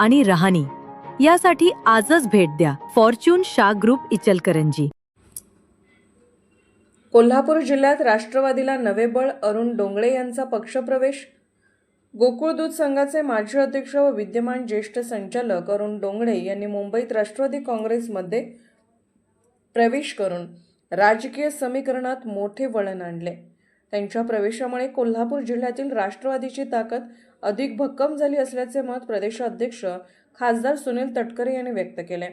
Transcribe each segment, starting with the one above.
आणि रहाणी. यासाठी आजच भेट द्या. फॉर्च्यून शा ग्रुप इचलकरंजी. कोल्हापूर जिल्ह्यात राष्ट्रवादीला नवे बळ अरुण डोंगळे यांचा पक्षप्रवेश. गोकुळ दूध संघाचे माजी अध्यक्ष व विद्यमान ज्येष्ठ संचालक अरुण डोंगळे यांनी मुंबईत राष्ट्रवादी काँग्रेसमध्ये प्रवेश करून राजकीय समीकरणात मोठे वळण आणले. त्यांच्या प्रवेशामुळे कोल्हापूर जिल्ह्यातील राष्ट्रवादीची ताकद अधिक भक्कम झाली असल्याचे मत प्रदेशाध्यक्ष खासदार सुनील तटकरे यांनी व्यक्त केले.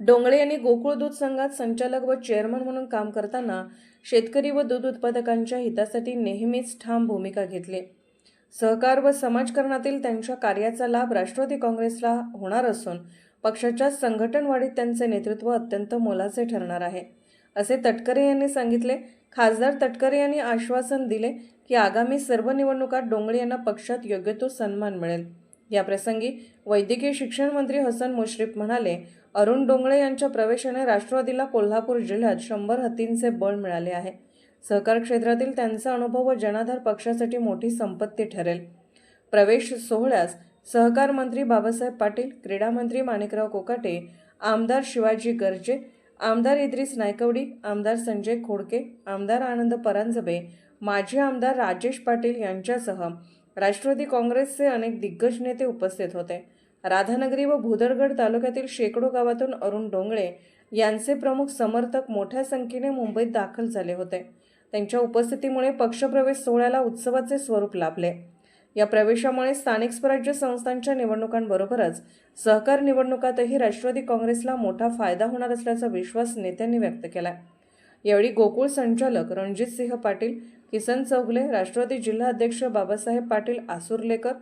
डोंगळे यांनी गोकुळ दूध संघात संचालक व चेअरमन म्हणून काम करताना शेतकरी व दूध उत्पादकांच्या हितासाठी नेहमीच ठाम भूमिका घेतली. सहकार व समाजकारणातील त्यांच्या कार्याचा लाभ राष्ट्रवादी काँग्रेसला होणार असून पक्षाच्या संघटन वाढीत त्यांचे नेतृत्व अत्यंत मोलाचे ठरणार आहे. असे तटकरे यांनी सांगितले. खासदार तटकरे यांनी आश्वासन दिले की आगामी सर्व निवडणुकात डोंगळे यांना पक्षात योग्य तो सन्मान मिळेल. याप्रसंगी वैद्यकीय शिक्षण मंत्री हसन मुश्रीफ म्हणाले अरुण डोंगळे यांच्या प्रवेशाने राष्ट्रवादीला कोल्हापूर जिल्ह्यात शंभर हत्तींचे बळ मिळाले आहे. सहकार क्षेत्रातील त्यांचा अनुभव व जनाधार पक्षासाठी मोठी संपत्ती ठरेल. प्रवेश सोहळ्यास सहकार मंत्री बाबासाहेब पाटील क्रीडा मंत्री माणिकराव कोकाटे आमदार शिवाजी गर्जे आमदार इद्रिस नायकवडी आमदार संजय खोडके आमदार आनंद परांजबे माजी आमदार राजेश पाटील यांच्यासह राष्ट्रवादी काँग्रेसचे अनेक दिग्गज नेते उपस्थित होते. राधानगरी व भुदरगड तालुक्यातील शेकडो गावातून अरुण डोंगळे यांचे प्रमुख समर्थक मोठ्या संख्येने मुंबईत दाखल झाले होते. त्यांच्या उपस्थितीमुळे पक्षप्रवेश सोहळ्याला उत्सवाचे स्वरूप लाभले. या प्रवेशामुळे स्थानिक स्वराज्य संस्थांच्या निवडणुकांबरोबरच सहकार निवडणुकातही राष्ट्रवादी काँग्रेसला मोठा फायदा होणार असल्याचा विश्वास नेत्यांनी व्यक्त केला यावेळी गोकुळ संचालक रणजितसिंह पाटील किसन चौगले राष्ट्रवादी जिल्हा अध्यक्ष बाबासाहेब पाटील आसुर्लेकर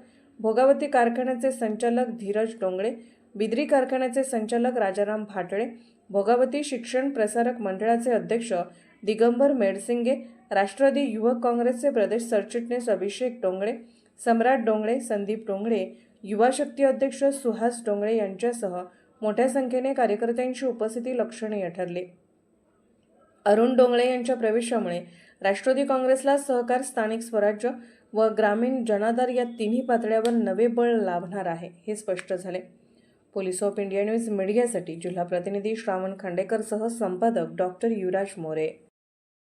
भोगावती कारखान्याचे संचालक धीरज डोंगळे बिद्री कारखान्याचे संचालक राजाराम भाटळे भोगावती शिक्षण प्रसारक मंडळाचे अध्यक्ष दिगंबर मेडसिंगे राष्ट्रवादी युवक काँग्रेसचे प्रदेश सरचिटणीस अभिषेक डोंगळे सम्राट डोंगळे संदीप डोंगळे युवा शक्ती अध्यक्ष सुहास डोंगळे यांच्यासह मोठ्या संख्येने कार्यकर्त्यांची उपस्थिती लक्षणीय ठरली. अरुण डोंगळे यांच्या प्रवेशामुळे राष्ट्रवादी काँग्रेसला सहकार स्थानिक स्वराज्य व ग्रामीण जनाधार या तिन्ही पातळ्यावर नवे बळ लाभणार आहे हे स्पष्ट झाले. पोलीस ऑफ इंडिया न्यूज मीडियासाठी जिल्हा प्रतिनिधी श्रावण खांडेकरसह संपादक डॉक्टर युवराज मोरे.